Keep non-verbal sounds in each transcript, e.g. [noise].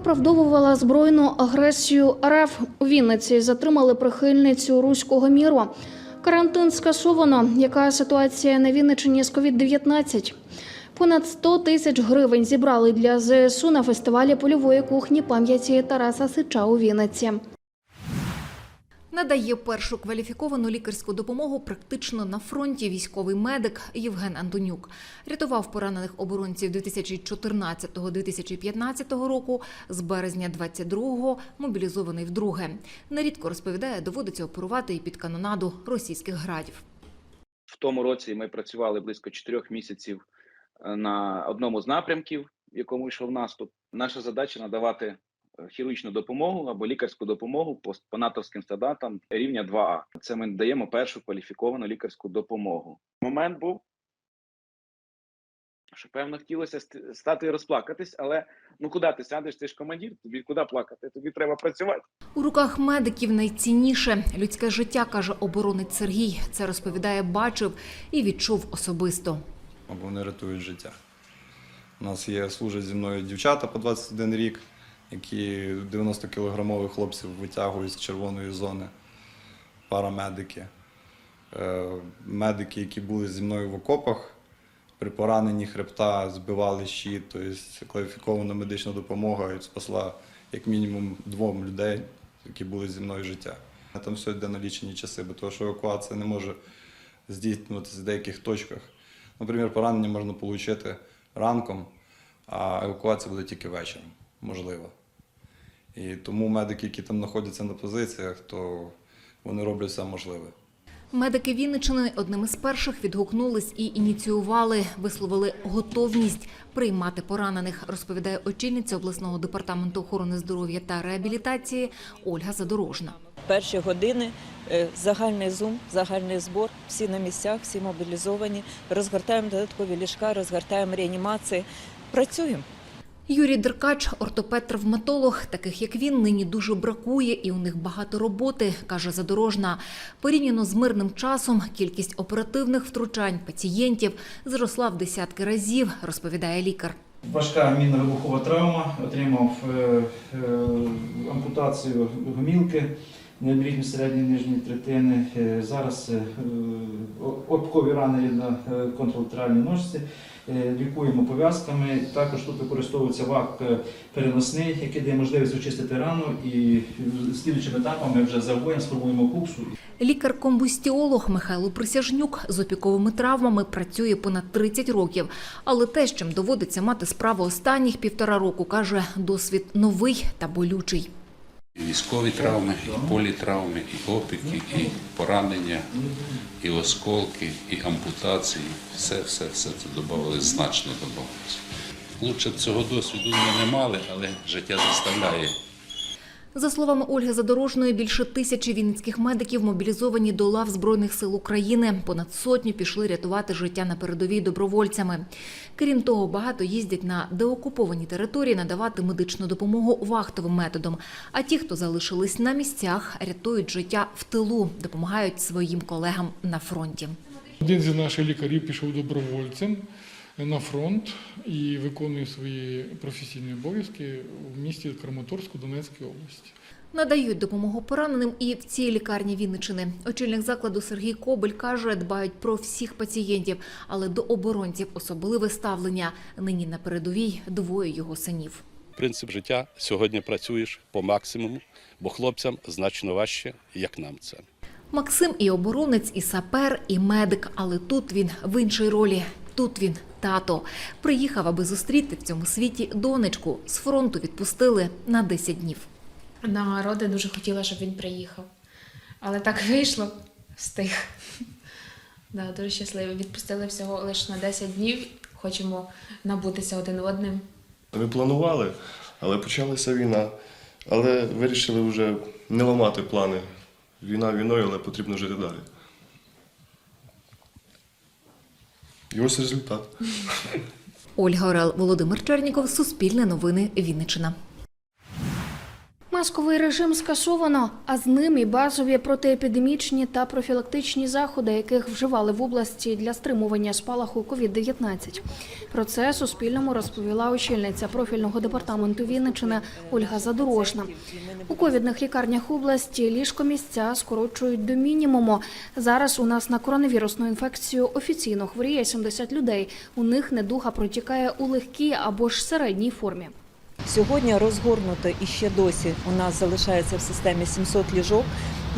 виправдовувала збройну агресію РФ. У Вінниці затримали прихильницю руського міру. Карантин скасовано. Яка ситуація на Вінниччині з COVID-19? Понад 100 тисяч гривень зібрали для ЗСУ на фестивалі польової кухні пам'яті Тараса Сича у Вінниці. Надає першу кваліфіковану лікарську допомогу практично на фронті військовий медик Євген Антонюк. Рятував поранених оборонців 2014-2015 року, з березня 22-го мобілізований вдруге. Нерідко розповідає, доводиться оперувати і під канонаду російських градів. В тому році ми працювали близько чотирьох місяців е, на одному з напрямків, в якому йшов наступ. Наша задача надавати хірургічну допомогу або лікарську допомогу по, по натовським стандартам рівня 2А. Це ми даємо першу кваліфіковану лікарську допомогу. Момент був, що певно хотілося стати і розплакатись, але ну куди ти сядеш? Ти ж командир, тобі куди плакати? Тобі треба працювати. У руках медиків найцінніше людське життя, каже оборонець Сергій. Це розповідає, бачив і відчув особисто. або вони рятують життя. У нас є служать зі мною дівчата по 21 рік, які 90-кілограмових хлопців витягують з червоної зони, парамедики, Е, медики, які були зі мною в окопах, при пораненні хребта збивали щит, тобто кваліфікована медична допомога спасла як мінімум двом людей, які були зі мною життя. Там все йде на лічені часи, бо того, що евакуація не може здійснюватися в деяких точках. Наприклад, поранення можна отримати ранком, а евакуація буде тільки вечором, можливо. І тому медики, які там знаходяться на позиціях, то вони роблять все можливе. Медики Вінниччини одним із перших відгукнулись і ініціювали, висловили готовність приймати поранених, розповідає очільниця обласного департаменту охорони здоров'я та реабілітації Ольга Задорожна. перші години е, загальний зум, загальний збор, всі на місцях, всі мобілізовані. Розгортаємо додаткові ліжка, розгортаємо реанімації. Працюємо. Юрій Деркач, ортопед-травматолог, таких як він, нині дуже бракує, і у них багато роботи, каже Задорожна. Порівняно з мирним часом, кількість оперативних втручань пацієнтів зросла в десятки разів, розповідає лікар. Важка мінно-вибухова травма, отримав е, е, ампутацію гомілки, необрізні середньої нижньої третини. Е, зараз е, о- опкові рани на е, контралатеральній ножці. Е, Лікуємо пов'язками. Також тут використовується вак е, переносний, який дає можливість очистити рану. І е, слідуючим етапом ми вже завоєм сформуємо куксу Лікар-комбустіолог Михайло Присяжнюк з опіковими травмами працює понад 30 років. Але те, з чим доводиться мати справу останніх півтора року, каже, досвід новий та болючий. Військові травми, і політравми, і опіки, і поранення, і осколки, і ампутації. Все, все, все це додавалося, значно додавалося. Лучше б цього досвіду ми не мали, але життя заставляє. За словами Ольги Задорожної, більше тисячі вінницьких медиків мобілізовані до лав Збройних сил України. Понад сотню пішли рятувати життя на передовій добровольцями. Крім того, багато їздять на деокуповані території надавати медичну допомогу вахтовим методом. А ті, хто залишились на місцях, рятують життя в тилу, допомагають своїм колегам на фронті. Один з наших лікарів пішов добровольцем на фронт і виконує свої професійні обов'язки в місті Краматорську Донецької області. Надають допомогу пораненим і в цій лікарні Вінничини. Очільник закладу Сергій Кобель каже, дбають про всіх пацієнтів, але до оборонців особливе ставлення. Нині на передовій двоє його синів. принцип життя сьогодні працюєш по максимуму, бо хлопцям значно важче, як нам це. Максим і оборонець, і сапер, і медик, але тут він в іншій ролі. Тут він тато. Приїхав, аби зустріти в цьому світі донечку. З фронту відпустили на 10 днів. Народи дуже хотіла, щоб він приїхав. Але так вийшло, встиг. Да, дуже щасливі. Відпустили всього лише на 10 днів. Хочемо набутися один одним. Ми планували, але почалася війна. Але вирішили вже не ламати плани. Війна війною, але потрібно жити далі. І ось результат. Ольга Орел, Володимир Черніков, Суспільне новини, Вінниччина. Масковий режим скасовано, а з ним і базові протиепідемічні та профілактичні заходи, яких вживали в області для стримування спалаху COVID-19. Про це Суспільному розповіла очільниця профільного департаменту Вінничини Ольга Задорожна. У ковідних лікарнях області ліжкомісця скорочують до мінімуму. Зараз у нас на коронавірусну інфекцію офіційно хворіє 70 людей. У них недуга протікає у легкій або ж середній формі. Сьогодні розгорнуто і ще досі у нас залишається в системі 700 ліжок.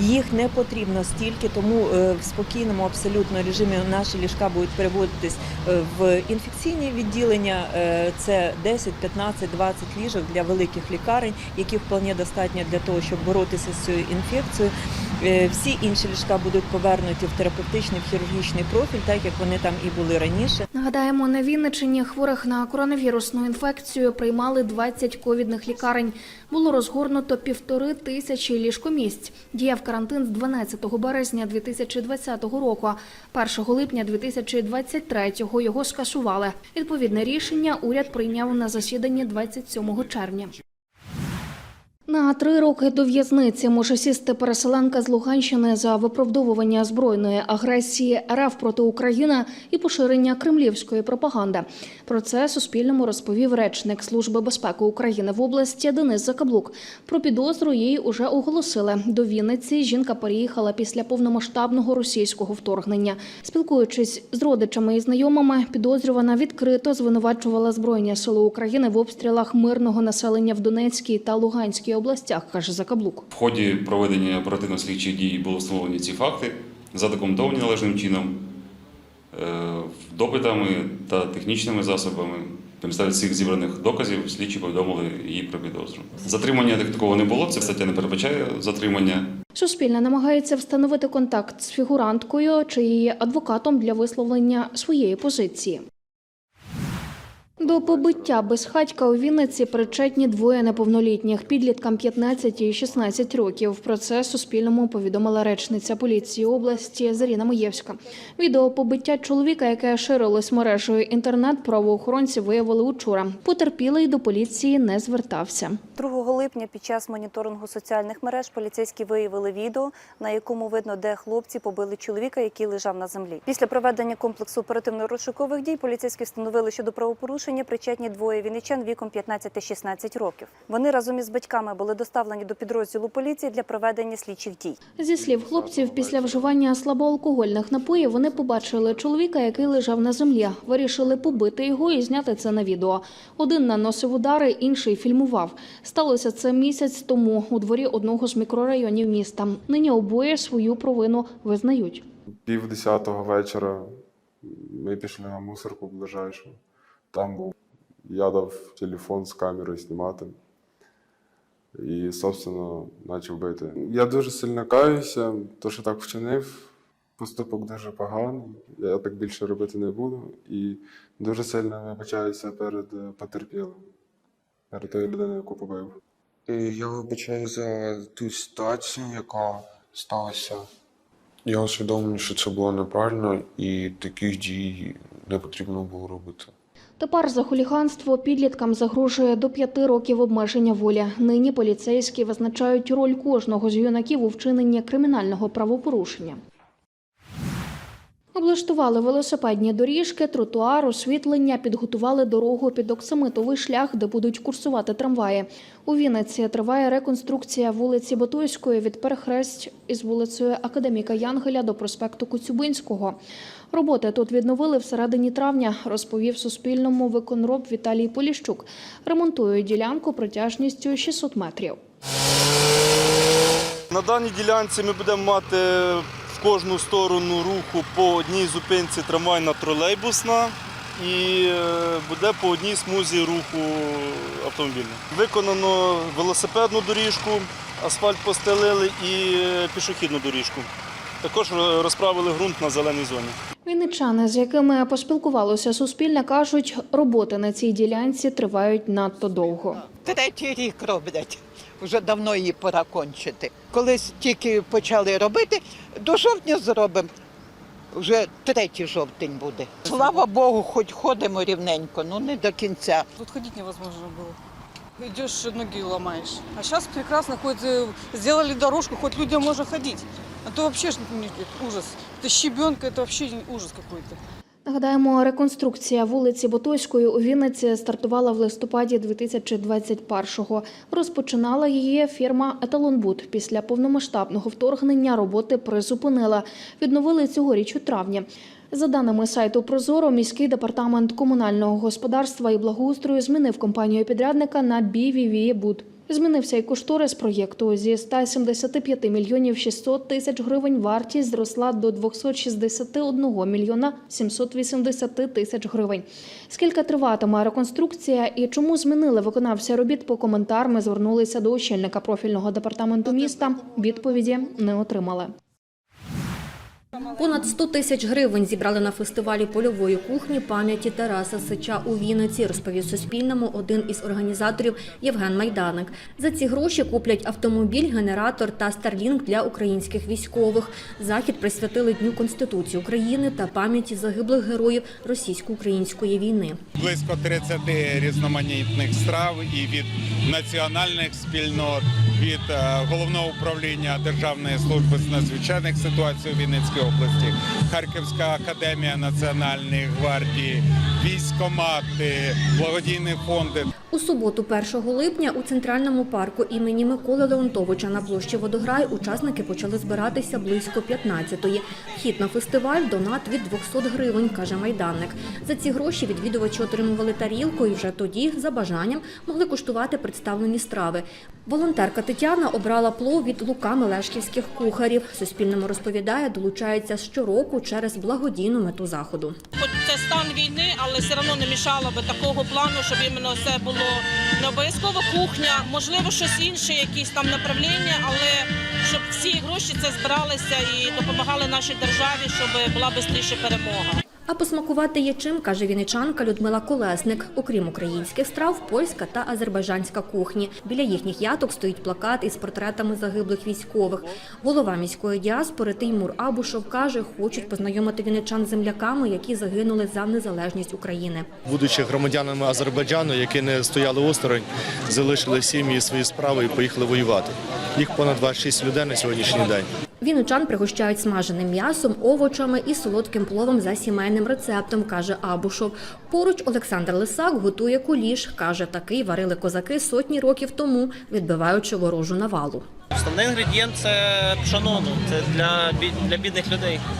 Їх не потрібно стільки, тому е, в спокійному абсолютно режимі наші ліжка будуть переводитись е, в інфекційні відділення. Е, Це 10, 15, 20 ліжок для великих лікарень, яких вполне достатньо для того, щоб боротися з цією інфекцією. Е, Всі інші ліжка будуть повернуті в терапевтичний в хірургічний профіль, так як вони там і були раніше. Нагадаємо, на Вінничині хворих на коронавірусну інфекцію приймали 20 ковідних лікарень. Було розгорнуто півтори тисячі ліжкомісць. Діяв карантин з 12 березня 2020 року. 1 липня 2023 його скасували. Відповідне рішення уряд прийняв на засіданні 27 червня. На три роки до в'язниці може сісти переселенка з Луганщини за виправдовування збройної агресії РФ проти України і поширення кремлівської пропаганди. Про це Суспільному розповів речник Служби безпеки України в області Денис Закаблук. Про підозру їй уже оголосили. До Вінниці жінка переїхала після повномасштабного російського вторгнення. Спілкуючись з родичами і знайомими, підозрювана відкрито звинувачувала Збройні сили України в обстрілах мирного населення в Донецькій та Луганській областях, каже Закаблук. В ході проведення оперативно-слідчих дій було встановлені ці факти, задокументовані належним чином, е, допитами та технічними засобами. На підставі цих зібраних доказів слідчі повідомили її про підозру. Затримання такого не було. Це стаття не передбачає затримання. Суспільне намагається встановити контакт з фігуранткою чи її адвокатом для висловлення своєї позиції. До побиття безхатька у Вінниці причетні двоє неповнолітніх підліткам 15 і 16 років. Про це Суспільному повідомила речниця поліції області Заріна Моєвська. Відео побиття чоловіка, яке ширилось мережею інтернет, правоохоронці виявили учора. Потерпілий до поліції не звертався. 2 липня під час моніторингу соціальних мереж поліцейські виявили відео, на якому видно, де хлопці побили чоловіка, який лежав на землі. Після проведення комплексу оперативно-розшукових дій поліцейські встановили, що до правопорушення причетні двоє вінничан віком 15 та 16 років. Вони разом із батьками були доставлені до підрозділу поліції для проведення слідчих дій. Зі слів хлопців, після вживання слабоалкогольних напоїв вони побачили чоловіка, який лежав на землі. Вирішили побити його і зняти це на відео. Один наносив удари, інший фільмував. Сталося це місяць тому у дворі одного з мікрорайонів міста. Нині обоє свою провину визнають. Пів десятого вечора ми пішли на мусорку ближайшу. Там був я дав телефон з камерою знімати. І, собственно, почав бити. Я дуже сильно каюся, то, що так вчинив, поступок дуже поганий. Я так більше робити не буду. І дуже сильно вибачаюся перед е, потерпілим, перед тою людиною, яку побив. Я вибачаю за ту ситуацію, яка сталася. Я усвідомлюю, що це було неправильно і таких дій не потрібно було робити. Тепер за хуліганство підліткам загрожує до п'яти років обмеження волі. Нині поліцейські визначають роль кожного з юнаків у вчиненні кримінального правопорушення. Облаштували велосипедні доріжки, тротуар, освітлення, підготували дорогу під оксамитовий шлях, де будуть курсувати трамваї. У Вінниці триває реконструкція вулиці Батойської від перехресть із вулицею Академіка Янгеля до проспекту Коцюбинського. Роботи тут відновили всередині травня, розповів Суспільному виконроб Віталій Поліщук. Ремонтують ділянку протяжністю 600 метрів. На даній ділянці ми будемо мати в кожну сторону руху по одній зупинці трамвайна тролейбусна і е, буде по одній смузі руху автомобільна. Виконано велосипедну доріжку, асфальт постелили і е, пішохідну доріжку. Також е, розправили ґрунт на зеленій зоні. Вінничани, з якими поспілкувалося Суспільне, кажуть, роботи на цій ділянці тривають надто довго. Третій рік роблять Вже давно її пора кончити. Колись тільки почали робити, до жовтня зробимо. Вже третій жовтень буде. Слава Богу, хоч ходимо рівненько, ну не до кінця. Тут ходить невозможно было. идешь, ноги ломаешь. А сейчас прекрасно, хоть э, сделали дорожку, хоть людям можно ходить. А то вообще ж не- ужас. Это щебенка, это вообще ужас какой-то. Нагадаємо, реконструкція вулиці Ботойської у Вінниці стартувала в листопаді 2021-го. Розпочинала її фірма Еталонбуд. Після повномасштабного вторгнення роботи призупинила. Відновили цьогоріч у травні. За даними сайту Прозоро, міський департамент комунального господарства і благоустрою змінив компанію підрядника на BVV Буд. Змінився і кошторис проєкту зі 175 мільйонів 600 тисяч гривень. Вартість зросла до 261 мільйона 780 тисяч гривень. Скільки триватиме реконструкція і чому змінили виконавця робіт? По коментар ми звернулися до очільника профільного департаменту міста. Відповіді не отримали. Понад 100 тисяч гривень зібрали на фестивалі польової кухні пам'яті Тараса Сича у Вінниці, розповів Суспільному один із організаторів Євген Майданик. За ці гроші куплять автомобіль, генератор та старлінг для українських військових. Захід присвятили Дню Конституції України та пам'яті загиблих героїв російсько-української війни. близько 30 різноманітних страв і від національних спільнот, від е, головного управління Державної служби з надзвичайних ситуацій у Вінницькій області, Харківська академія національної гвардії, військомати, благодійні фонди. У суботу, 1 липня, у центральному парку імені Миколи Леонтовича на площі Водограй учасники почали збиратися близько 15-ї. Вхід на фестиваль – донат від 200 гривень, каже майданник. За ці гроші відвідувачі отримували тарілку і вже тоді, за бажанням, могли куштувати представлені страви. Волонтерка Тетяна обрала плов від Лука Мелешківських кухарів. Суспільному розповідає, долучається щороку через благодійну мету заходу. Хоч це стан війни, але все одно не мішало би такого плану, щоб іменно все було не обов'язково кухня, можливо, щось інше, якісь там направлення, але щоб всі гроші це збиралися і допомагали нашій державі, щоб була швидше перемога. А посмакувати є чим, каже вінничанка Людмила Колесник. Окрім українських страв, польська та азербайджанська кухні. Біля їхніх яток стоїть плакат із портретами загиблих військових. Голова міської діаспори Теймур Абушов каже, хочуть познайомити вінничан з земляками, які загинули за незалежність України. будучи громадянами Азербайджану, які не стояли осторонь, залишили сім'ї свої справи і поїхали воювати. Їх понад 26 людей на сьогоднішній день. Вінничан пригощають смаженим м'ясом, овочами і солодким пловом за сімейним рецептом, каже Абушов. Поруч Олександр Лисак готує куліш. Каже, такий варили козаки сотні років тому, відбиваючи ворожу навалу. Основний інгредієнт це пшоно, ну, це для, для бідних людей. [laughs]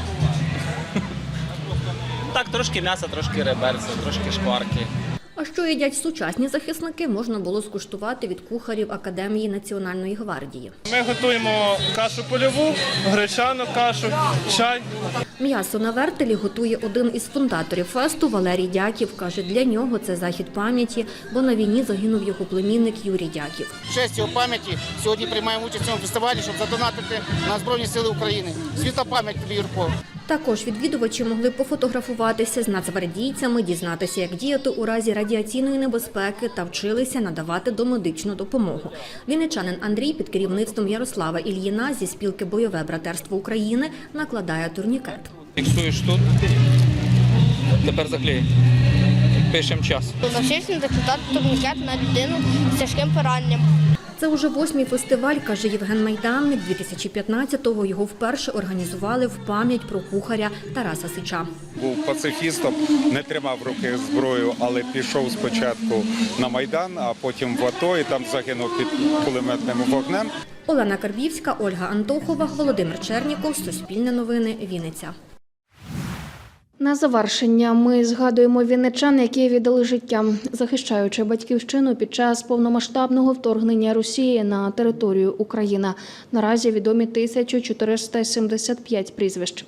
Так, трошки м'яса, трошки реберця, трошки шкварки. А що їдять сучасні захисники, можна було скуштувати від кухарів Академії Національної гвардії. Ми готуємо кашу польову, гречану кашу, чай. М'ясо на вертелі готує один із фундаторів фесту Валерій Дяків. Каже, для нього це захід пам'яті, бо на війні загинув його племінник Юрій Дяків. Честь його пам'яті сьогодні приймаємо участь в цьому фестивалі, щоб задонатити на Збройні Сили України. Світа пам'ять тобі, Юрко. Також відвідувачі могли пофотографуватися з нацгвардійцями, дізнатися, як діяти у разі радіаційної небезпеки та вчилися надавати домедичну допомогу. Вінничанин Андрій під керівництвом Ярослава Ільїна зі спілки Бойове братерство України накладає турнікет. Фіксуєш тут, тепер заклеїть. Пишемо час. Навчився накладати турнікет на людину з тяжким пораненням. Це уже восьмий фестиваль, каже Євген Майданник. 2015-го його вперше організували в пам'ять про кухаря Тараса Сича. Був пацифістом, не тримав в руки зброю, але пішов спочатку на Майдан, а потім в АТО і там загинув під кулеметним вогнем. Олена Карбівська, Ольга Антохова, Володимир Черніков, Суспільне новини, Вінниця. На завершення ми згадуємо вінничан, які віддали життя, захищаючи батьківщину під час повномасштабного вторгнення Росії на територію України. Наразі відомі 1475 прізвищ.